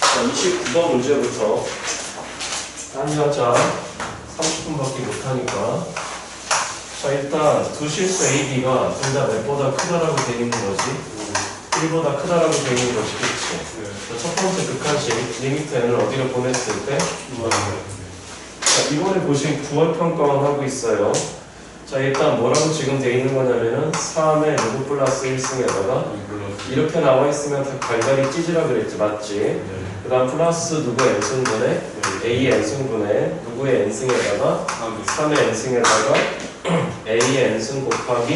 자, 29번 문제부터 하자. 30분밖에 못하니까. 자, 일단 두 실수 A, B가 둘 다 몇보다 크다라고 되어 있는 거지. 1보다 크다라고 되어 있는 거지, 그치? 자, 첫 번째 극한식, 리미트 n을 어디로 보냈을 때? 자, 이번에 보신 9월 평가원 하고 있어요. 자, 일단 뭐라고 지금 되어 있는 거냐면은 3의 누구 플러스 1승에다가 이렇게 나와 있으면 다 갈갈이 찢으라 그랬지, 맞지? 그 다음 플러스 누구의 n승분에 a의 n승분에 누구의 n승에다가 3의 n승에다가 a의 n승 곱하기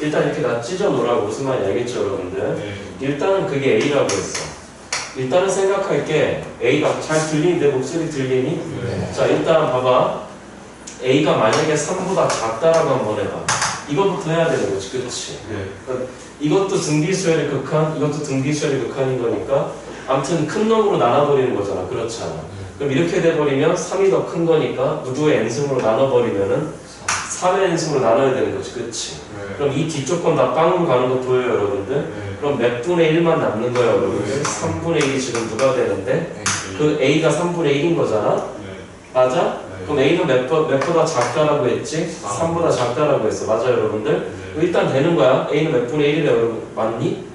일단 이렇게 다 찢어 놓으라고 무슨 말인지 알겠죠 여러분들? 일단은 그게 a라고 했어 일단은 생각할게 a가 잘 들리는데 목소리 들리니? 자 일단 봐봐 a가 만약에 3보다 작다라고 한번 해봐 이것부터 해야 되는 거지 그치? 이것도 등비수열의 극한, 이것도 등비수열의 극한인 거니까 아무튼 큰 놈으로 나눠버리는 거잖아. 그렇잖아. 그럼 이렇게 돼버리면 3이 더 큰 거니까 누구의 n승으로 나눠버리면은 3의 n승으로 나눠야 되는 거지. 그치? 그럼 이 뒤쪽 건 다 빵으로 가는 거 보여요, 여러분들? 그럼 몇 분의 1만 남는 거예요, 여러분들? 3분의 1이 지금 누가 되는데? 그 a가 3분의 1인 거잖아? 맞아? 그럼 a는 몇, 번- 몇 보다 작다라고 했지? 3보다 작다라고 했어. 맞아요, 여러분들? 일단 되는 거야. a는 몇 분의 1이래, 여러분? 맞니?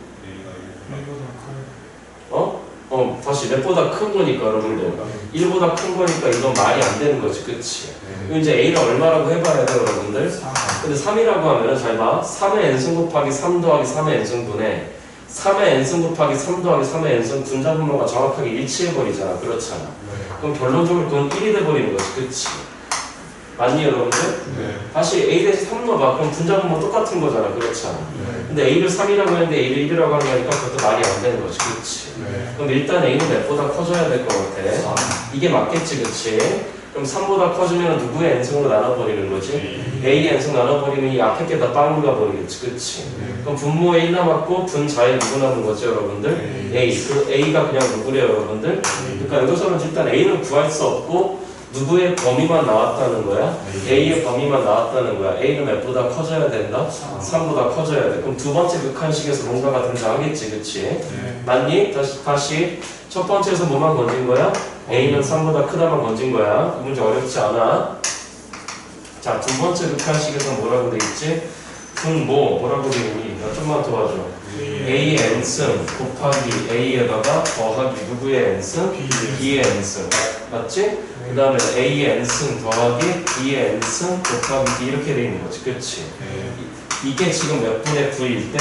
어? 어, 다시 몇보다 큰 거니까 여러분들 1보다 큰 거니까 이건 말이 안 되는 거지 그치? 그럼 이제 A를 얼마라고 해봐야 돼 여러분들? 근데 3이라고 하면은 잘 봐. 3의 n승 곱하기 3 더하기 3의 n승분에 3의 n승 곱하기 3 더하기 3의 n승 분자분모가 정확하게 일치해버리잖아 그렇잖아 그럼 결론적으로 그건 1이 돼버리는 거지 그치? 맞니 여러분들? 다시 A 대신 3 넣어봐 그럼 분자분모 똑같은 거잖아 그렇잖아 근데 A를 3이라고 했는데 A를 1이라고 하는 거니까 그것도 말이 안 되는 거지 그치? 그럼 일단 A는 몇보다 커져야 될 것 같아. 이게 맞겠지, 그치? 그럼 3보다 커지면 누구의 n승으로 나눠버리는 거지? A의 n승 나눠버리면 이 앞에 게 다 빵으로 가버리겠지, 그치? 그럼 분모에 1 남았고 분자에 누구 남은 거지, 여러분들? A. 그 A가 그냥 누구래요, 여러분들? 그러니까 여기서는 일단 A는 구할 수 없고 누구의 범위만 나왔다는 거야? A의 범위만 나왔다는 거야. A는 몇보다 커져야 된다? 3보다 커져야 돼. 그럼 두 번째 극한식에서 뭔가가 등장하겠지, 그치? 맞니? 다시, 다시 첫 번째에서 뭐만 건진 거야? A는 3보다 크다만 건진 거야. 이 문제 어렵지 않아. 자, 두 번째 극한식에서 뭐라고 돼 있지? 분모 뭐라고 돼 있니? 나 좀만 도와줘. A의 n승 곱하기 A에다가 더하기 누구의 n승? B의 n승. 맞지? 그 다음에 A의 n승 더하기 B의 n승 곱하기 B 이렇게 돼 있는 거지. 그치? 이게 지금 몇 분의 9일 때?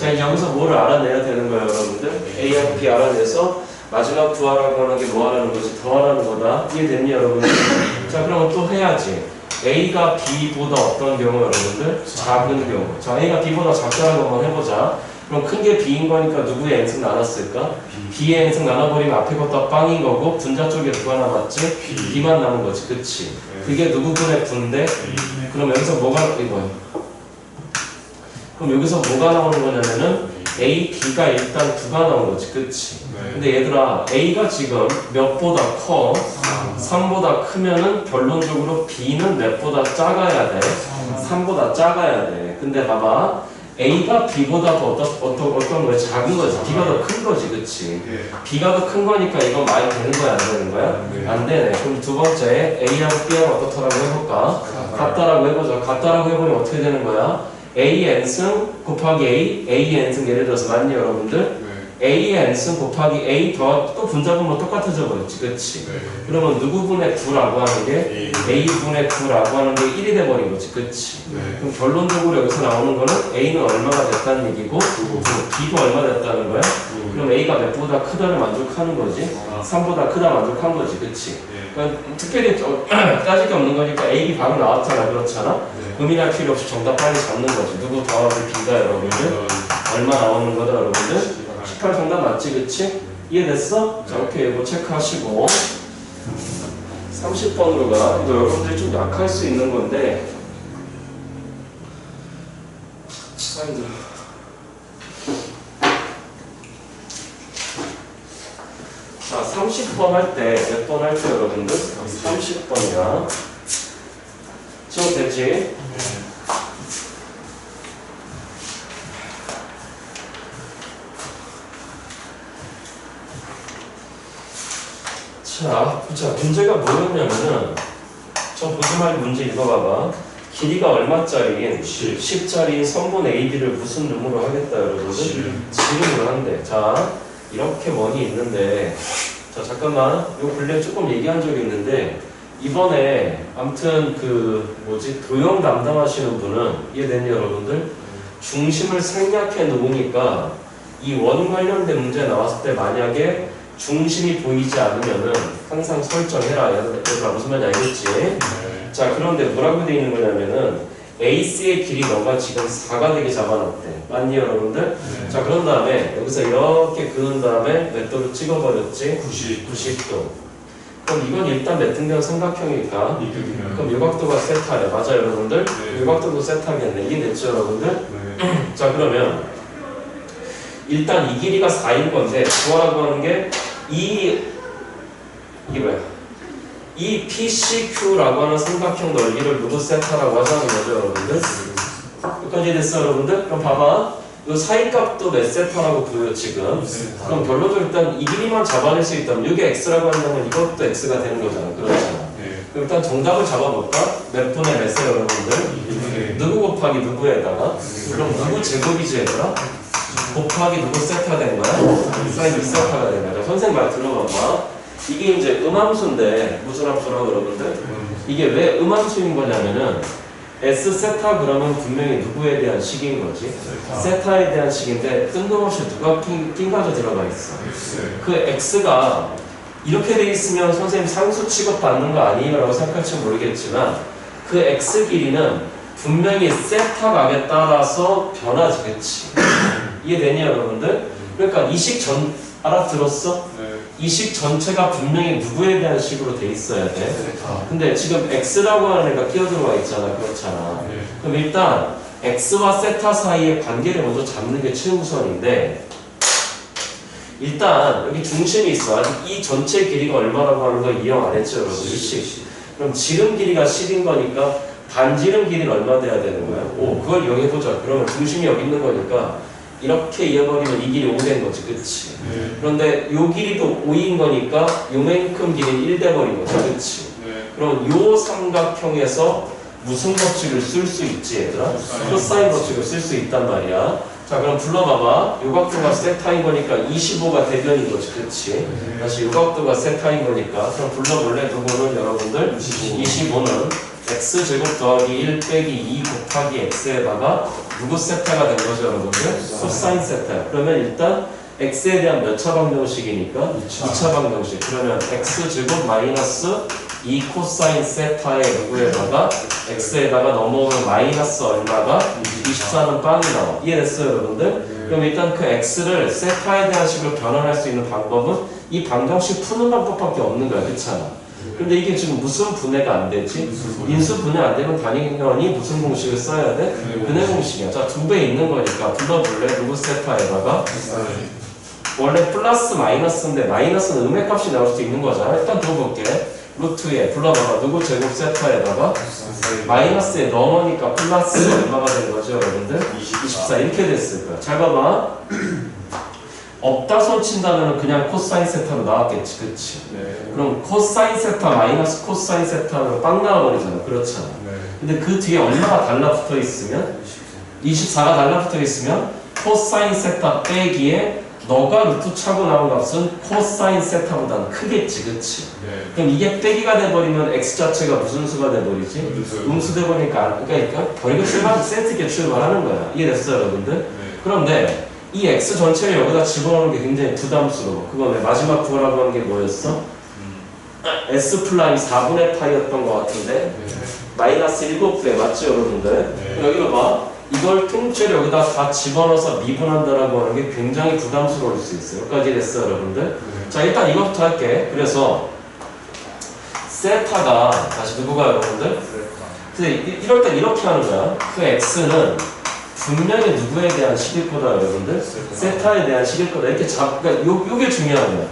자, 이제 여기서 뭐를 알아내야 되는 거예요, 여러분들? A하고 B 알아내서 마지막 구하라고 하는 게 뭐 하라는 거지? 더하라는 거다. 이해됐니, 여러분들? 자, 그럼 또 해야지. A가 B보다 어떤 경우, 여러분들? 작은 경우. 자, A가 B보다 작다는 것만 해보자. 그럼 큰 게 B인 거니까 누구의 n승 나눴을까? B의 n승 나눠버리면 앞에 것도 빵인 거고 분자 쪽에 누가 남았지? B만 남은 거지, 그치? 그게 누구 분의 분데? 그럼 여기서 뭐가 이거야? 그럼 여기서 뭐가 나오는 거냐면은 A, B가 일단 9가 나온 거지, 그치? 근데 얘들아, A가 지금 몇보다 커? 3보다 크면은 결론적으로 B는 몇보다 작아야 돼? 3보다 작아야 돼. 근데 봐봐. A가 B보다 더 어떤, 어떤, 어떤 거야? 작은 거지. B가 더 큰 거지, 그치? B가 더 큰 거니까 이건 많이 되는 거야, 안 되는 거야? 안 되네. 그럼 두 번째, A하고 B하고 어떻다라고 해볼까? 같다라고 해보자. 같다라고 해보면 어떻게 되는 거야? A n승 곱하기 A, A n승 예를 들어서 맞니 여러분들? A n승 곱하기 A 더 또 분자분모 똑같아져 버렸지, 그렇지? 그러면 누구분의 9라고 하는 게 A분의 9라고 하는 게 1이 돼버린 거지, 그렇지? 그럼 결론적으로 여기서 나오는 거는 A는 얼마가 됐다는 얘기고 B도 얼마 됐다는 거야? 그럼 A가 몇보다 크다를 만족하는 거지? 3보다 크다 만족한 거지, 그렇지? 그러니까 특별히 저- 따질 게 없는 거니까 A, 바로 나왔잖아, 그렇잖아? 고민할 필요 없이 정답 빨리 잡는 거지. 누구 더하기 B가 여러분들? 얼마 나오는 거다, 여러분들? 18 정답 맞지, 그치? 이해됐어? 자, 오케이. 이거 체크하시고. 30번으로 가. 이거 여러분들이 좀 약할 수 있는 건데. 참 힘들어. 자, 30번 할 때, 몇 번 할 때 여러분들? 30번이야. 지금 됐지? 자, 자 문제가 뭐였냐면은 저 보지 말고 문제 읽어봐봐. 길이가 얼마짜리인 10. 10 짜리인 선분 AB를 무슨 룸으로 하겠다 여러분들? 지름으로 한대. 자, 이렇게 원이 있는데 자 잠깐만 요 근래 조금 얘기한 적이 있는데 이번에 아무튼 그 뭐지 도형 담당하시는 분은 이해되니 여러분들? 중심을 생략해 놓으니까 이 원 관련된 문제 나왔을 때 만약에 중심이 보이지 않으면은 항상 설정해라 얘들아 무슨 말인지 알겠지? 자 그런데 뭐라고 돼 있는 거냐면은 에이스의 길이 너가 지금 4가 되게 잡아놨대 맞니 여러분들? 자 그런 다음에 여기서 이렇게 그은 다음에 몇 도로 찍어버렸지? 90 90도 그럼 이건 일단 매등변 삼각형이니까 이cực 그럼 요각도가 세타래 맞아요 여러분들? 네. 요각도도 세타겠네 이해됐죠 여러분들? 네. 자 그러면 일단 이 길이가 4인 건데 구하라고 하는 게 이 이게 뭐야? 이 PCQ라고 하는 삼각형 넓이를 누구 세타라고 하자는 거죠 여러분들? 여기까지 됐어 여러분들? 그럼 봐봐 요 사이값도 몇 세타라고 보여 지금 그럼 결론적으로 일단 이 길이만 잡아낼 수 있다면 이게 x라고 한다면 이것도 x가 되는 거잖아 그렇잖아 네. 그럼 일단 정답을 잡아볼까? 몇 분의 몇세 여러분들? 누구 곱하기 누구에다가? 그럼 누구 제곱이지 얘들아? 곱하기 누구 세타가 된 거야? 사인 6세타가 된 거야 선생님 말 들어봐봐 이게 이제 음함수인데 무슨 함수라고 여러분들? 이게 왜 음함수인 거냐면은 S 세타 그러면 분명히 누구에 대한 식인 거지? 세타에 대한 식인데 뜬금없이 누가 낀, 낀 가져 들어가 있어 그 x가 이렇게 돼 있으면 선생님 상수 취급 받는 거 아니에요? 라고 생각할지 모르겠지만 그 x 길이는 분명히 세타 각에 따라서 변하지 그치? 이해되니 여러분들? 그러니까 이식 전 알아들었어? 이식 전체가 분명히 누구에 대한 식으로 돼 있어야 돼. 근데 지금 x라고 하는 애가 끼어들어와 있잖아 그렇잖아. 그럼 일단 x와 세타 사이의 관계를 먼저 잡는 게 최우선인데 일단 여기 중심이 있어. 아직 이 전체 길이가 얼마라고 하는 거 이용 안 했죠 여러분 10 그럼 지름 길이가 10인 거니까 반지름 길이는 얼마 돼야 되는 거야? 오 그걸 이용해보자. 그러면 중심이 여기 있는 거니까 이렇게 이어버리면 이 길이 5 된 거지 그치? 그런데 요 길이도 5인 거니까 요만큼 길이는 1 돼버린 거지 그치? 그럼 요 삼각형에서 무슨 법칙을 쓸 수 있지 얘들아? 코사인 법칙을 쓸 수 있단 말이야. 자 그럼 불러봐봐. 요각도가 세타인 거니까 25가 대변인 거지 그치? 다시 요각도가 세타인 거니까 그럼 불러볼래? 누구는 여러분들? 25는 x제곱 더하기 1 빼기 2 곱하기 x에다가 누구 세타가 된 거죠 여러분들? 코사인 세타. 그러면 일단 x에 대한 몇 차 방정식이니까? 2차 방정식. 그러면 x제곱 마이너스 2 코사인 세타의 누구에다가 x에다가 넘어오면 마이너스 얼마가 24는 빵이 나와 이해됐어요 여러분들? 그럼 일단 그 x를 세타에 대한 식으로 변환할 수 있는 방법은 이 방정식 푸는 방법밖에 없는 거야 그렇잖아 근데 이게 지금 무슨 분해가 안 되지? 인수 분해 안 되면 당연히 무슨 공식을 써야 돼? 분해 공식이야. 자 두 배 있는 거니까 불러볼래? 누구 세타에다가? 원래 플러스 마이너스인데 마이너스는 음의 값이 나올 수도 있는 거잖아. 일단 들어볼게. 루트에 불러봐봐. 누구 제곱 세타에다가? 마이너스에 넘으니까 플러스 얼마가 되는 거죠 여러분들? 24 이렇게 됐을 거야. 잘 봐봐 없다 손 친다면 그냥 코사인 세타로 나왔겠지 그치? 그럼 코사인 세타 마이너스 코사인 세타는 빵 나와버리잖아. 그렇잖아. 근데 그 뒤에 얼마가 달라붙어 있으면? 24 가 달라붙어 있으면 코사인 세타 빼기에 너가 루트 차고 나온 값은 코사인 세타보다는 크겠지 그치? 그럼 이게 빼기가 돼버리면 x 자체가 무슨 수가 돼버리지? 음수 돼버리니까 안- 그러니까 출발 세트게 출발하는 거야. 이해됐어요 여러분들? 그런데 이 x 전체를 여기다 집어넣는 게 굉장히 부담스러워 그거 왜 마지막 구하라고 하는 게 뭐였어? s 플라임 4분의 파이였던 것 같은데 마이너스 7배 맞죠 여러분들? 네. 여기로 봐 이걸 통째로 여기다 다 집어넣어서 미분한다라고 하는 게 굉장히 부담스러울 수 있어요 여기까지 됐어요 여러분들? 자 일단 이것부터 할게 그래서 세타가 다시 누구가 여러분들? 근데 이- 이럴 땐 이렇게 하는 거야 그 x는 분명히 누구에 대한 식일 거다 여러분들? 세타에 대한 식일 거다. 이렇게 잡 그러니까 요, 요게 중요한 거야.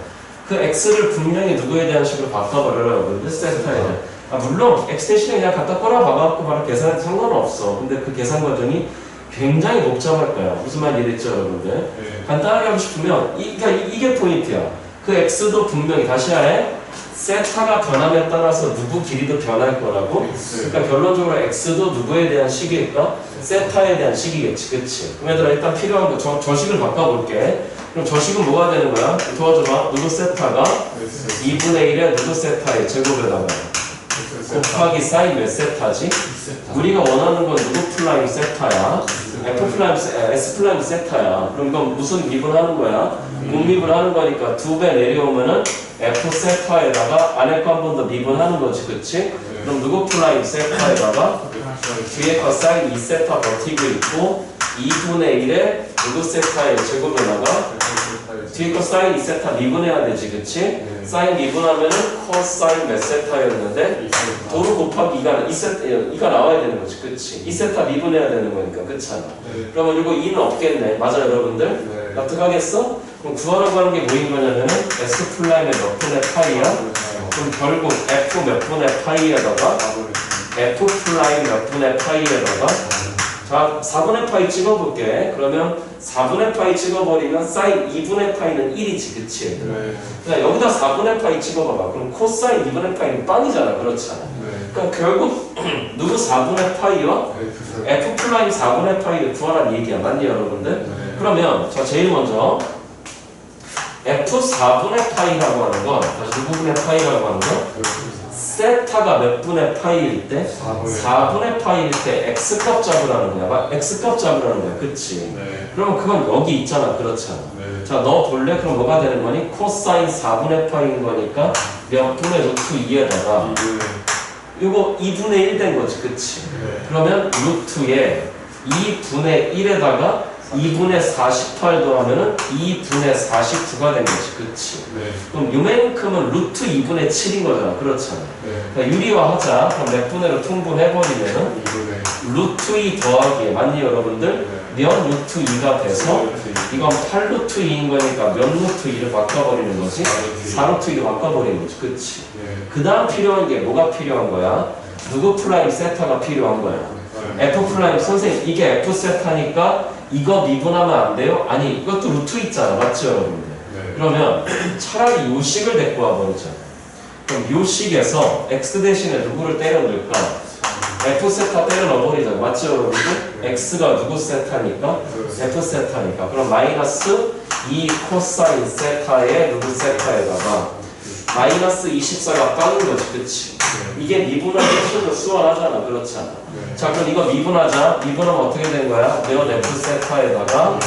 그 x를 분명히 누구에 대한 식으로 바꿔버려라 여러분들. 세타에 대한. 아 물론 x 대신에 그냥 갖다 꼬라박아갖고 바로 계산해도 상관은 없어. 근데 그 계산 과정이 굉장히 복잡할 거야. 무슨 말 이해됐죠 여러분들? 간단하게 하고 싶으면 이, 그러니까 이, 게 포인트야. 그 x도 분명히 다시 하에 세타가 변함에 따라서 누구 길이도 변할 거라고? 그러니까 결론적으로 x도 누구에 대한 식일까? 세타에 대한 식이겠지 그치? 그럼 얘들아 일단 필요한 거 저, 저식을 바꿔볼게. 그럼 저식은 뭐가 되는 거야? 도와줘봐. 누구 세타가? 2분의 1에 누구 세타의 제곱에다가 곱하기 사인 몇 세타지? 우리가 원하는 건 누구 플라임 세타야 F 플라임 세- 에, S 플라임 세타야 그럼 이건 무슨 미분하는 거야? 공미분하는 거니까 두 배 내려오면은 F 세타에다가 안에 거 한 번더 미분하는 거지 그치? 그럼 누구 플라임 세타에다가 뒤에 거 사인 2세타 버티고 있고 2분의 1에 누구 세타의 제곱에다가 뒤에 거 사인 2세타 미분해야 되지 그치? 사인 미분하면은 코사인 몇 세타였는데 도로 곱하기 2가 2세타, 2가 나와야 되는 거지 그치? 2세타 미분해야 되는 거니까 그렇잖아 그러면 이거 2는 없겠네 맞아 여러분들? 납득하겠어? 그럼 구하라고 하는 게 뭐인 거냐면은 S 플라임의 몇 분의 파이야? 그럼 결국 F 몇 분의 파이에다가 F 플라임 몇 분의 파이에다가 자 4분의 파이 찍어볼게. 그러면 4분의 파이 찍어버리면 사인 2분의 파이는 1이지 그치? 그냥 여기다 4분의 파이 찍어봐봐. 그럼 코사인 2분의 파이는 빵이잖아 그렇잖아. 그러니까 결국 누구 4분의 파이와 F 플라임 4분의 파이를 구하라는 얘기야 맞니 여러분들? 그러면 자 제일 먼저 F 4분의 파이라고 하는 건 다시 누구분의 파이라고 하는 건 세타가 몇 분의 파이일 때? 4분의 파이일 때 X값 잡으라는 거야. 막 X값 잡으라는 거야. 그치? 그러면 그건 여기 있잖아. 그렇잖아? 자너 볼래? 그럼 뭐가 되는 거니? 코사인 4분의 파이인 거니까 몇 분의 루트 2에다가. 이거 2분의 1 된 거지. 그치? 그러면 루트에 2분의 1에다가 2분의 48 더하면은 2분의 49가 된 거지 그치? 그럼 요만큼은 루트 2분의 7인 거잖아 그렇잖아. 그러니까 유리화 하자. 그럼 몇 분의로 통분해버리면은 루트 2 더하기에 맞니 여러분들? 면 루트 2가 돼서 이건 8루트 2인 거니까 면 루트 2를 바꿔버리는 거지? 4루트 2를 바꿔버리는 거지 그치? 그 다음 필요한 게 뭐가 필요한 거야? 누구 플라임 세타가 필요한 거야? F 플라임. 선생님 이게 F 세타니까 이거 미분하면 안 돼요? 아니 이것도 루트 있잖아 맞죠 여러분들? 그러면 차라리 요 식을 데리고 와버리자 그럼 요 식에서 x 대신에 누구를 때려 넣을까? F 세타 때려 넣어버리자 맞죠 여러분들? x가 누구 세타니까? F 세타니까 그럼 마이너스 2 코사인 세타에 누구 세타에다가 마이너스 24가 빠는 거지 그치? 이게 미분하기 훨씬 수월하잖아. 그렇잖아? 자 그럼 이거 미분하자. 미분하면 어떻게 된 거야? 네온 F 세타에다가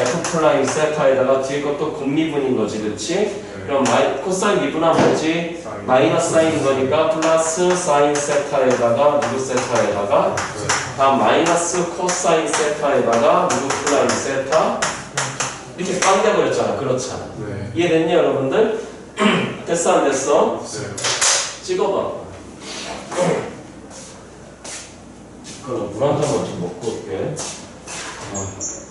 F 플라임 세타에다가 뒤에 것도 곱미분인 거지 그치? 그럼 마이, 코사인 미분하면 뭐지? 마이너스 사인인 거니까 플러스 사인 세타에다가 누구 세타에다가? 다음 마이너스 코사인 세타에다가 누구 플라임 세타 이렇게 빵 돼버렸잖아. 그렇잖아. 이해됐니 여러분들? 됐어 안 됐어? 찍어봐. 그럼 물 한 잔만 좀 먹고 올게 아.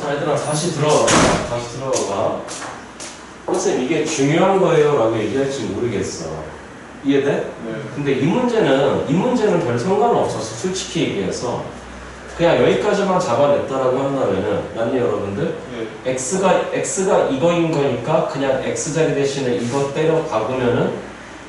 자 얘들아 다시 들어와 다시 들어와 선생님 이게 중요한 거예요 라고 얘기할지 모르겠어. 이해돼? 근데 이 문제는 이 문제는 별 상관없었어 솔직히 얘기해서. 그냥 여기까지만 잡아냈다라고 한다면은 난니 여러분들? x가 x가 이거인 거니까 그냥 x 자리 대신에 이거 때려 박으면은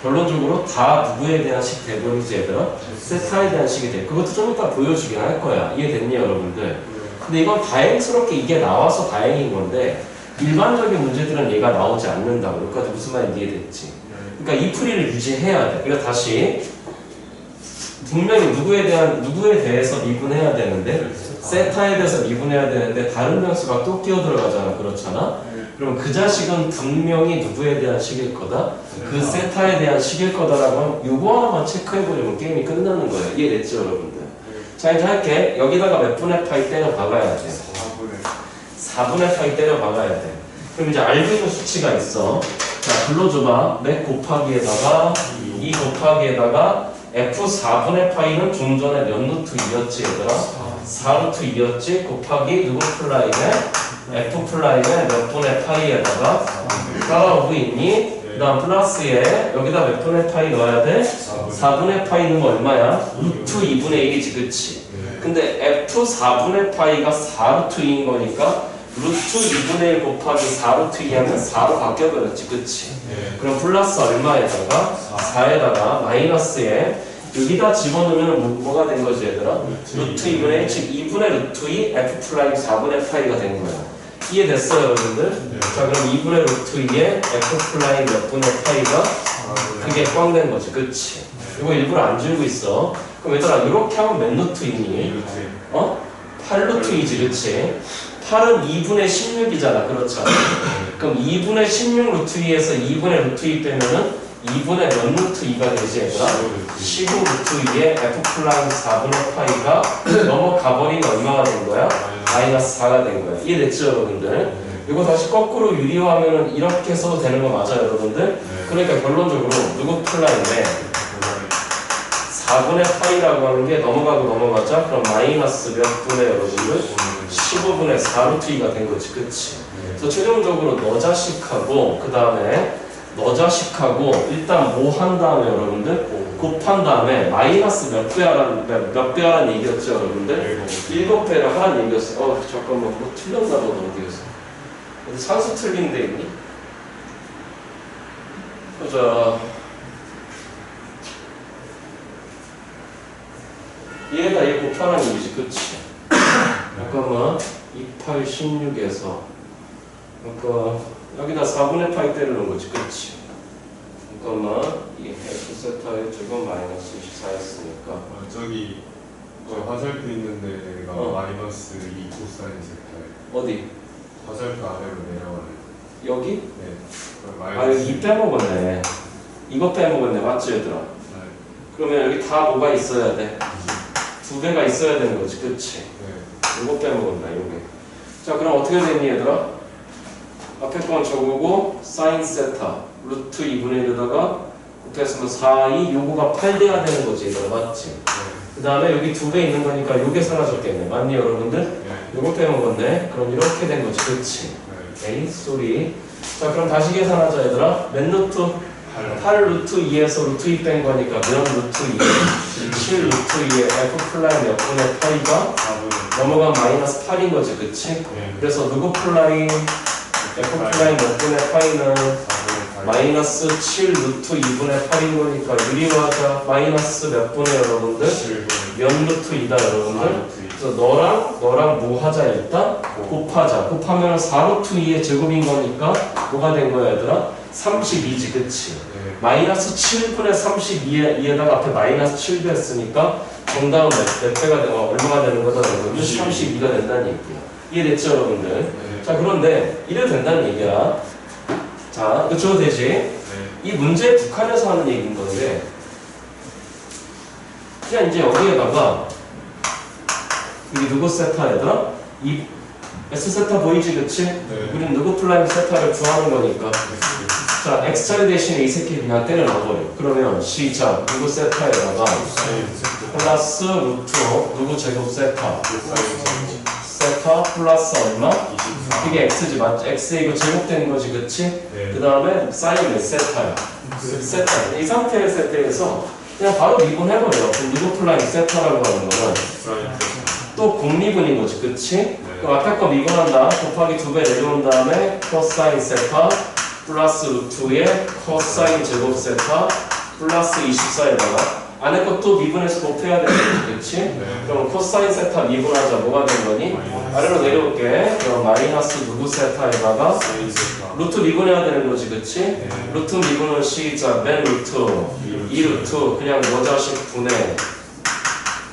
결론적으로 다 누구에 대한 식 돼버리지 얘들아 세타에 대한 식이 돼. 그것도 좀 이따 보여주긴 할 거야. 이해됐니 여러분들? 근데 이건 다행스럽게 이게 나와서 다행인 건데 일반적인 문제들은 얘가 나오지 않는다고. 그러니까 무슨 말인지 이해됐지? 그러니까 이 풀이를 유지해야 돼. 그러니까 다시 분명히 누구에 대한 누구에 대해서 미분해야 되는데 세타에 대해서 미분해야 되는데 다른 변수가 또 끼어 들어가잖아. 그렇잖아. 그럼 그 자식은 분명히 누구에 대한 식일 거다. 그 세타에 대한 식일 거다라고 하면 요거 하나만 체크해보려면 게임이 끝나는 거예요. 이해됐죠, 여러분들? 자 이제 할게. 여기다가 몇 분의 파이 때려 박아야 돼. 4분의 파이 때려 박아야 돼. 그럼 이제 알고 있는 수치가 있어. 자, 불러줘봐. 맥 곱하기에다가 2 곱하기에다가 F 4분의 파이는 좀 전에 몇 루트 2였지 얘들아? 4루트 2였지? 곱하기 누구 플라이네? F 플라이네 몇 분의 파이에다가 따라오고 있니? 그 다음 플러스에 여기다 몇 분의 파이 넣어야 돼? 4분의 파이 넣으면 얼마야? 루트 2분의 1이지 그치? 근데 F 4분의 파이가 4루트 2인 거니까 루트 2분의 1 곱하기 4루트 2 하면 4로 바뀌어버렸지 그치? 그럼 플러스 얼마에다가 4에다가 마이너스에 여기다 집어넣으면 뭐, 뭐가 된 거지 얘들아? 루트 2분의 1, 즉 2분의 루트 2 F 플라임 4분의 파이가 된 거야 이해됐어요 여러분들? 자 그럼 2분의 루트 2에 F 플라임 몇 분의 파이가 그게 꽝 된 거지 그치? 이거 일부러 안 줄고 있어 그럼 얘들아 이렇게 하면 몇 루트 있니? 어? 8루트 이지 그치? 8은 2분의 16이잖아 그렇죠? 그럼 2분의 16 루트 2에서 2분의 루트 2 빼면은 2분의 몇 루트 2가 되지 얘들아? 15 루트 2에 F 플라임 4분의 파이가 넘어가 버리면 얼마가 된 거야? 마이너스 4가 된 거야 이해됐죠 여러분들? 이거 다시 거꾸로 유리화하면은 이렇게 써도 되는 거 맞아요 여러분들? 그러니까 결론적으로 누구 플라임에 4분의 파이라고 하는 게 넘어가고 넘어가자 그럼 마이너스 몇 분의 여러분들? 15분의 4루트 2가 된 거지 그치? 그래서 최종적으로 너 자식하고 그 다음에 너 자식하고 일단 뭐 한 다음에 여러분들? 곱한 다음에 마이너스 몇 배 하라는 몇, 몇 배 하라는 얘기였죠 여러분들? 일곱 배를 하라는 얘기였어요. 어 잠깐만 뭐 틀렸나 보다 어디였어? 어디 산수 틀린 데 있니? 보자. 얘가 얘 곱하라는 얘기지 그치? 잠깐만. 28, 16에서. 그러니까 여기다 4분의 파이 때리는 거지 그치? 잠깐만 이 F 세타의 제곱 마이너스 24였으니까 아, 저기 저 화살표 있는 데가 어. 마이너스 2 코사인 세타에 어디? 화살표 아래로 내려가는 여기? 네. 아 여기 이 빼먹었네 이거 빼먹었네 맞지 얘들아? 네. 그러면 여기 다 뭐가 있어야 돼? 두 배가 있어야 되는 거지 그치? 네. 이거 빼먹었나 요게 자 그럼 어떻게 되니 얘들아? 앞에 건 저거고 사인 세타 루트 2분의 1에다가 곱했으면 4, 2 요거가 8돼야 되는 거지 얘들아 맞지? 그 다음에 여기 두 배 있는 거니까 요게 사라졌겠네 맞니 여러분들? 네. 요거 빼먹었네 그럼 이렇게 된 거지 그치? 네. 에이 쏘리 자 그럼 다시 계산하자 얘들아 몇 루트? 8 루트 2에서 루트 2 뺀 거니까 몇 루트 2? 7 루트 2에 F 플라이 몇 분의 파이가 4분의 넘어간 마이너스 8인 거지 그치? 네. 그래서 누구 플라이 F 플라이 몇 분의 파이는 4분의 마이너스 7 루트 2분의 8인 거니까 유리화자 마이너스 몇 분의 여러분들? 7분의 몇 루트 2다 여러분들? 4루트 그래서 너랑 너랑 뭐 하자 일단? 곱하자 곱하면 4루트 2의 제곱인 거니까 뭐가 된 거야 얘들아? 32지 그치? 네. 마이너스 7분의 32에, 이에다가 앞에 마이너스 7도 했으니까 정답은 몇, 몇 배가 되, 어, 얼마가 되는 거다 여러분들? 32가 된다는 얘기야 이해됐죠 여러분들? 네. 자 그런데 이래도 된다는 얘기야 자 줘도 되지? 네. 이 문제 북한에서 하는 얘기인 건데 그냥 이제 여기에다가 이게 누구 세타 얘들아? 이 S 세타 보이지 그치? 네. 우린 누구 플라임 세타를 구하는 거니까 자 x자리 대신에 이 새끼 그냥 때려 넣어버려 그러면 시작 누구 세타에다가 세타 플러스 루트 누구 제곱 세타 세타 플러스 얼마? 24 이게 x지 맞지? x 이거 제곱된 거지 그치? 그 네. 다음에 사인 몇 세타야? 세타 이 상태의 세타에서 그냥 바로 미분해버려 그럼 플라임 세타라고 하는 거는 또 공미분인 거지 그치? 네. 그럼 앞에 거 미분한다 곱하기 두 배 내려온 다음에 코사인 세타 플러스 루트의 코사인 제곱 세타 플러스 24에다가 안에 것도 미분해서 곱해야 되는 거지, 그치? 네. 그럼 코사인 세타 미분하자 뭐가 된 거니? 아래로 내려올게. 그럼 마이너스 누구 세타에다가 세타. 루트 미분해야 되는 거지, 그치? 네. 루트 미분은 시작 맨 루트 2 루트 그냥 너 자식 분해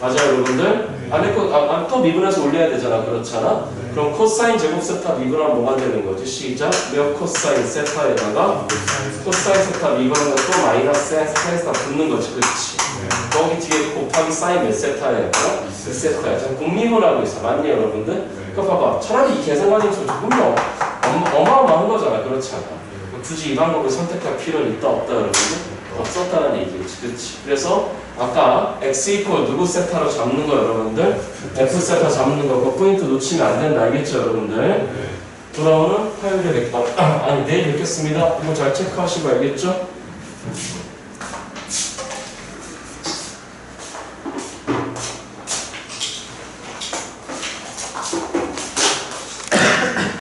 맞아요 여러분들? 안에 거, 아, 아, 또 미분해서 올려야 되잖아 그렇잖아? 그럼 코사인 제곱 세타 미분하면 뭐가 되는 거지? 시작. 몇 코사인 세타에다가 코사인 세타 미분하면 또 마이너스 세타 붙는 거지. 그렇지 거기 뒤에 곱하기 사인 몇 세타에다가 몇 세타야 자 공미분하고 있어 맞니 여러분들? 그러니까 봐봐. 차라리 이 계산관념 소리 조금 더 어마- 어마어마한 거잖아. 그렇잖아? 굳이 이 방법을 선택할 필요는 있다 없다 여러분들? 없었다는 얘기지. 그치? 그래서 아까 x 이퀄 누구 세타로 잡는 거 여러분들? f 세타 잡는 거 그 포인트 놓치면 안 된다 알겠죠 여러분들? 돌아오는 화요일에 뵙 아, 아니 내일 뵙겠습니다. 이거 잘 체크하시고 알겠죠?